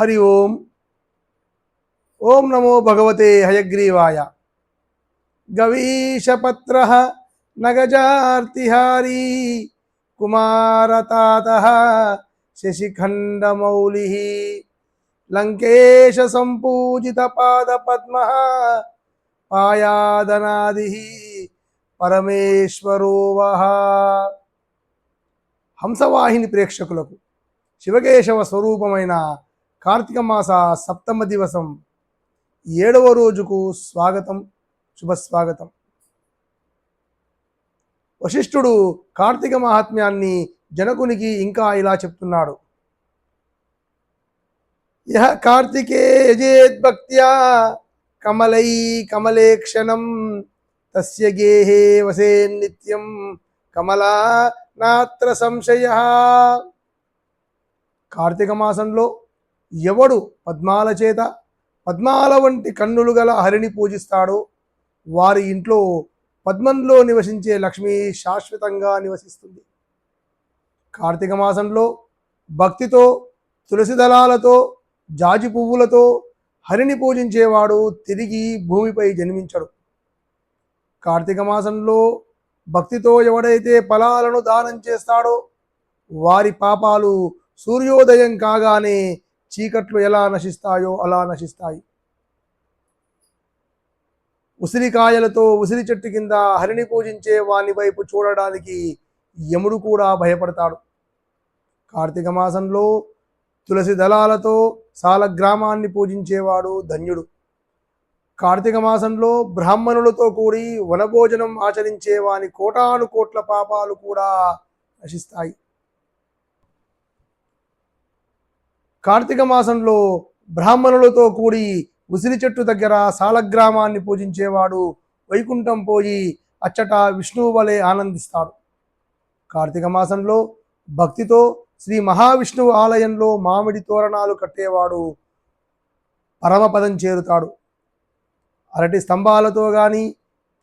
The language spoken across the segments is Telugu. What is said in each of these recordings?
హరి ఓం. ఓం నమో భగవతే హయగ్రీవాయ. గవీషపత్ర నగజార్తిహారీ. కుమారతాత శశిఖండమౌలి లంకేశ సంపూజిత పాద పద్మ పాయాదనాది పరమేశ్వరో వః. హంసవాహిని ప్రేక్షకులకు శివకేశవ స్వరూపమైన కార్తీక మాస సప్తమ దివసం ఏడవ రోజుకు స్వాగతం శుభస్వాగతం. వశిష్ఠుడు కార్తీక మహాత్మ్యాన్ని జనకునికి ఇంకా ఇలా చెప్తున్నాడు. యహ కార్తికే యజేద్భక్త్యా కమలై కమలేక్షణం తస్య గేహే వసే నిత్యం కమలా నాత్ర సంశయ. కార్తీక మాసంలో ఎవడు పద్మాల చేత పద్మాల వంటి కన్నులు గల హరిని పూజిస్తాడో వారి ఇంట్లో పద్మంలో నివసించే లక్ష్మి శాశ్వతంగా నివసిస్తుంది. కార్తీక మాసంలో భక్తితో తులసి దళాలతో జాజి పువ్వులతో హరిని పూజించేవాడు తిరిగి భూమిపై జన్మించడు. కార్తీక మాసంలో భక్తితో ఎవడైతే ఫలాలను దానం చేస్తాడో వారి పాపాలు సూర్యోదయం కాగానే చీకట్లు ఎలా నశిస్తాయో అలా నశిస్తాయి. ఉసిరికాయలతో ఉసిరి చెట్టు కింద హరిని పూజించే వాని వైపు చూడడానికి యముడు కూడా భయపడతాడు. కార్తీక మాసంలో తులసి దళాలతో సాలగ్రామాన్ని పూజించేవాడు ధన్యుడు. కార్తీక మాసంలో బ్రాహ్మణులతో కూడి వనభోజనం ఆచరించే వాని కోటాను కోట్ల పాపాలు కూడా నశిస్తాయి. కార్తీక మాసంలో బ్రాహ్మణులతో కూడి ఉసిరి చెట్టు దగ్గర సాలగ్రామాన్ని పూజించేవాడు వైకుంఠం పోయి అచ్చట విష్ణువు వలె ఆనందిస్తాడు. కార్తీక మాసంలో భక్తితో శ్రీ మహావిష్ణువు ఆలయంలో మామిడి తోరణాలు కట్టేవాడు పరమపదం చేరుతాడు. అరటి స్తంభాలతో కానీ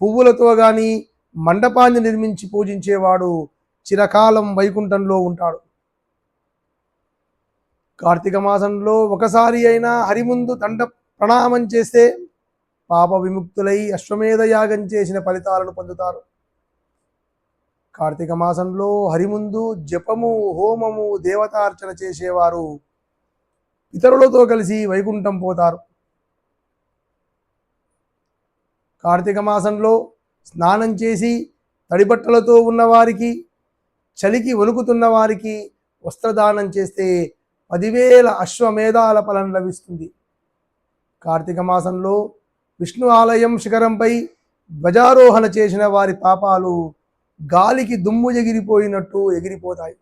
పువ్వులతో కానీ మండపాన్ని నిర్మించి పూజించేవాడు చిరకాలం వైకుంఠంలో ఉంటాడు. కార్తీక మాసంలో ఒకసారి అయినా హరిముందు దండ ప్రణామం చేస్తే పాప విముక్తులై అశ్వమేధ యాగం చేసిన ఫలితాలను పొందుతారు. కార్తీక మాసంలో హరిముందు జపము హోమము దేవతార్చన చేసేవారు ఇతరులతో కలిసి వైకుంఠం పోతారు. కార్తీక మాసంలో స్నానం చేసి తడిబట్టలతో ఉన్నవారికి చలికి వణుకుతున్న వారికి వస్త్రదానం చేస్తే పదివేల అశ్వమేధాల ఫలం లభిస్తుంది. కార్తీక మాసంలో విష్ణు ఆలయం శిఖరంపై ధ్వజారోహణ చేసిన వారి పాపాలు గాలికి దుమ్ము ఎగిరిపోయినట్టు ఎగిరిపోతాయి.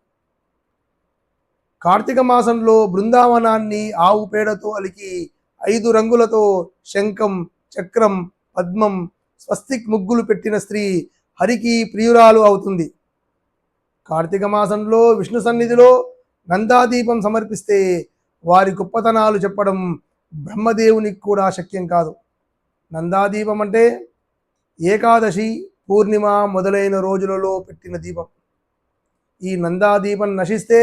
కార్తీక మాసంలో బృందావనాన్ని ఆవు పేడతో అలికి ఐదు రంగులతో శంఖం చక్రం పద్మం స్వస్తిక్ ముగ్గులు పెట్టిన స్త్రీ హరికి ప్రియురాలు అవుతుంది. కార్తీక మాసంలో విష్ణు సన్నిధిలో నందాదీపం సమర్పిస్తే వారి గొప్పతనాలు చెప్పడం బ్రహ్మదేవునికి కూడా శక్యం కాదు. నందాదీపం అంటే ఏకాదశి పూర్ణిమ మొదలైన రోజులలో పెట్టిన దీపం. ఈ నందాదీపం నశిస్తే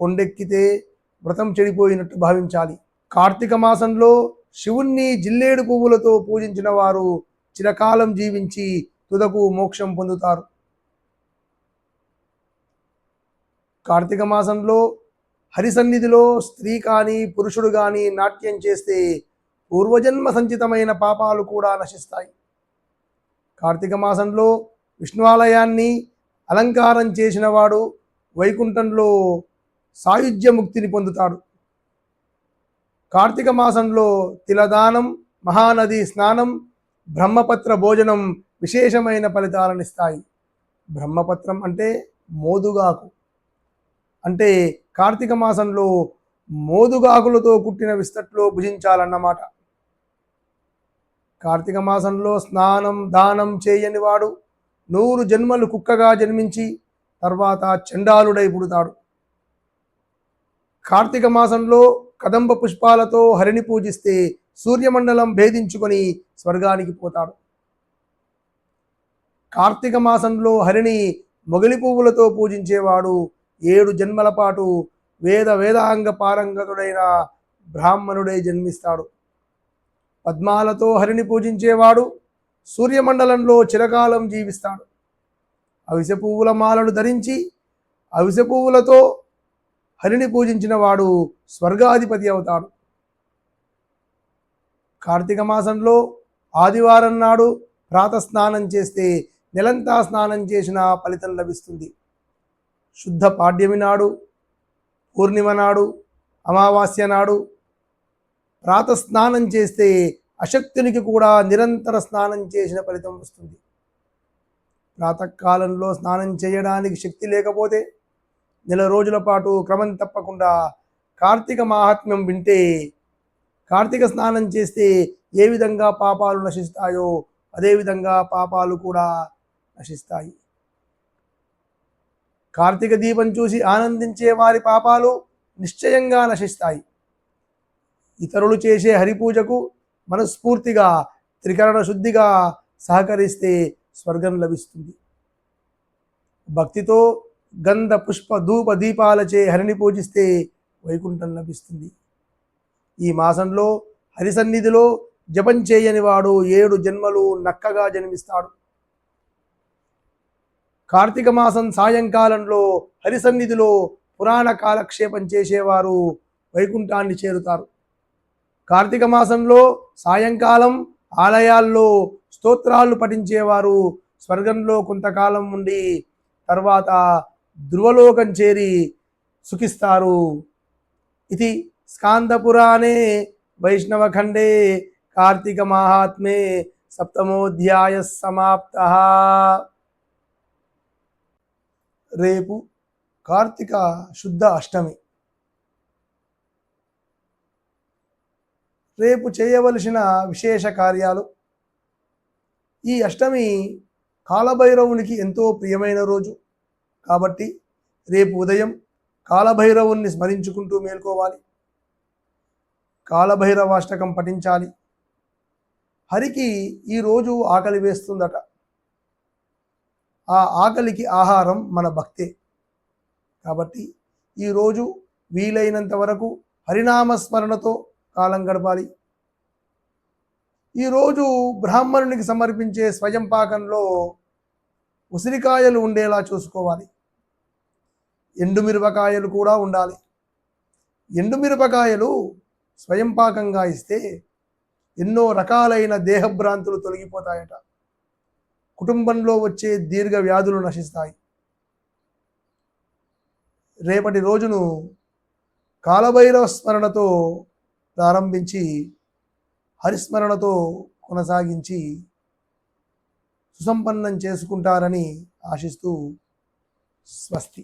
కొండెక్కితే వ్రతం చెడిపోయినట్టు భావించాలి. కార్తీక మాసంలో శివుణ్ణి జిల్లేడు పువ్వులతో పూజించిన వారు చిరకాలం జీవించి తుదకు మోక్షం పొందుతారు. కార్తీక మాసంలో హరిసన్నిధిలో స్త్రీ కానీ పురుషుడు కానీ నాట్యం చేస్తే పూర్వజన్మ సంచితమైన పాపాలు కూడా నశిస్తాయి. కార్తీక మాసంలో విష్ణువాలయాన్ని అలంకారం చేసినవాడు వైకుంఠంలో సాయుధ్య ముక్తిని పొందుతాడు. కార్తీక మాసంలో తిలదానం మహానది స్నానం బ్రహ్మపత్ర భోజనం విశేషమైన ఫలితాలనిస్తాయి బ్రహ్మపత్రం అంటే మోదుగాకు. అంటే కార్తీక మాసంలో మోదుగాకులతో కుట్టిన విస్తట్లో భుజించాలన్నమాట. కార్తీక మాసంలో స్నానం దానం చేయని వాడు నూరు జన్మలు కుక్కగా జన్మించి తర్వాత చండాలుడై పుడతాడు. కార్తీక మాసంలో కదంబ పుష్పాలతో హరిని పూజిస్తే సూర్యమండలం భేదించుకొని స్వర్గానికి పోతాడు. కార్తీక మాసంలో హరిని మొగలి పువ్వులతో పూజించేవాడు ఏడు జన్మల పాటు వేద వేదాంగ పారంగతుడైన బ్రాహ్మణుడే జన్మిస్తాడు. పద్మాలతో హరిని పూజించేవాడు సూర్యమండలంలో చిరకాలం జీవిస్తాడు. అవిసె పువ్వుల మాలను ధరించి అవిసె పువ్వులతో హరిని పూజించిన వాడు స్వర్గాధిపతి అవుతాడు. కార్తీక మాసంలో ఆదివారం నాడు ప్రాతస్నానం చేస్తే నెలంతా స్నానం చేసిన ఫలితం లభిస్తుంది. శుద్ధ పాడ్యమి నాడు పూర్ణిమ నాడు అమావాస్య నాడు ప్రాత స్నానం చేస్తే అశక్తునికి కూడా నిరంతర స్నానం చేసిన ఫలితం వస్తుంది. ప్రాతకాలంలో స్నానం చేయడానికి శక్తి లేకపోతే నెల రోజుల పాటు క్రమం తప్పకుండా కార్తీక మాహాత్మ్యం వింటే కార్తీక స్నానం చేస్తే ఏ విధంగా పాపాలు నశిస్తాయో అదేవిధంగా పాపాలు కూడా నశిస్తాయి. కార్తీక దీపం చూసి ఆనందించే వారి పాపాలు నిశ్చయంగా నశిస్తాయి. ఇతరులు చేసే హరిపూజకు మనస్ఫూర్తిగా త్రికరణ శుద్ధిగా సహకరిస్తే స్వర్గం లభిస్తుంది. భక్తితో గంధ పుష్ప ధూప దీపాలచే హరిని పూజిస్తే వైకుంఠం లభిస్తుంది. ఈ మాసంలో హరి సన్నిధిలో జపం చేయని వాడు ఏడు జన్మలు నక్కగా జన్మిస్తాడు. కార్తీక మాసం సాయంకాలంలో హరిసన్నిధిలో పురాణ కాలక్షేపం చేసేవారు వైకుంఠాన్ని చేరుతారు. కార్తీక మాసంలో సాయంకాలం ఆలయాల్లో స్తోత్రాలు పఠించేవారు స్వర్గంలో కొంతకాలం ఉండి తర్వాత ధ్రువలోకం చేరి సుఖిస్తారు. ఇది స్కాందపురాణే వైష్ణవఖండే కార్తీక మహాత్మే సప్తమోధ్యాయ సమాప్త. రేపు కార్తీక శుద్ధ అష్టమి. రేపు చేయవలసిన విశేష కార్యాలు. ఈ అష్టమి కాలభైరవునికి ఎంతో ప్రియమైన రోజు. కాబట్టి రేపు ఉదయం కాలభైరవుణ్ణి స్మరించుకుంటూ మేల్కోవాలి. కాలభైరవాష్టకం పఠించాలి. హరికి ఈరోజు ఆకలి వేస్తుందట. ఆ ఆకలికి ఆహారం మన భక్తే. కాబట్టి ఈరోజు వీలైనంత వరకు హరినామస్మరణతో కాలం గడపాలి. ఈరోజు బ్రాహ్మణునికి సమర్పించే స్వయం పాకంలో ఉసిరికాయలు ఉండేలా చూసుకోవాలి. ఎండుమిరపకాయలు కూడా ఉండాలి. ఎండుమిరపకాయలు స్వయం పాకంగా ఇస్తే ఎన్నో రకాలైన దేహభ్రాంతులు తొలగిపోతాయట. కుటుంబంలో వచ్చే దీర్ఘ వ్యాధులు నశిస్తాయి. రేపటి రోజును కాలభైరవ స్మరణతో ప్రారంభించి హరిస్మరణతో కొనసాగించి సుసంపన్నం చేసుకుంటారని ఆశిస్తూ స్వస్తి.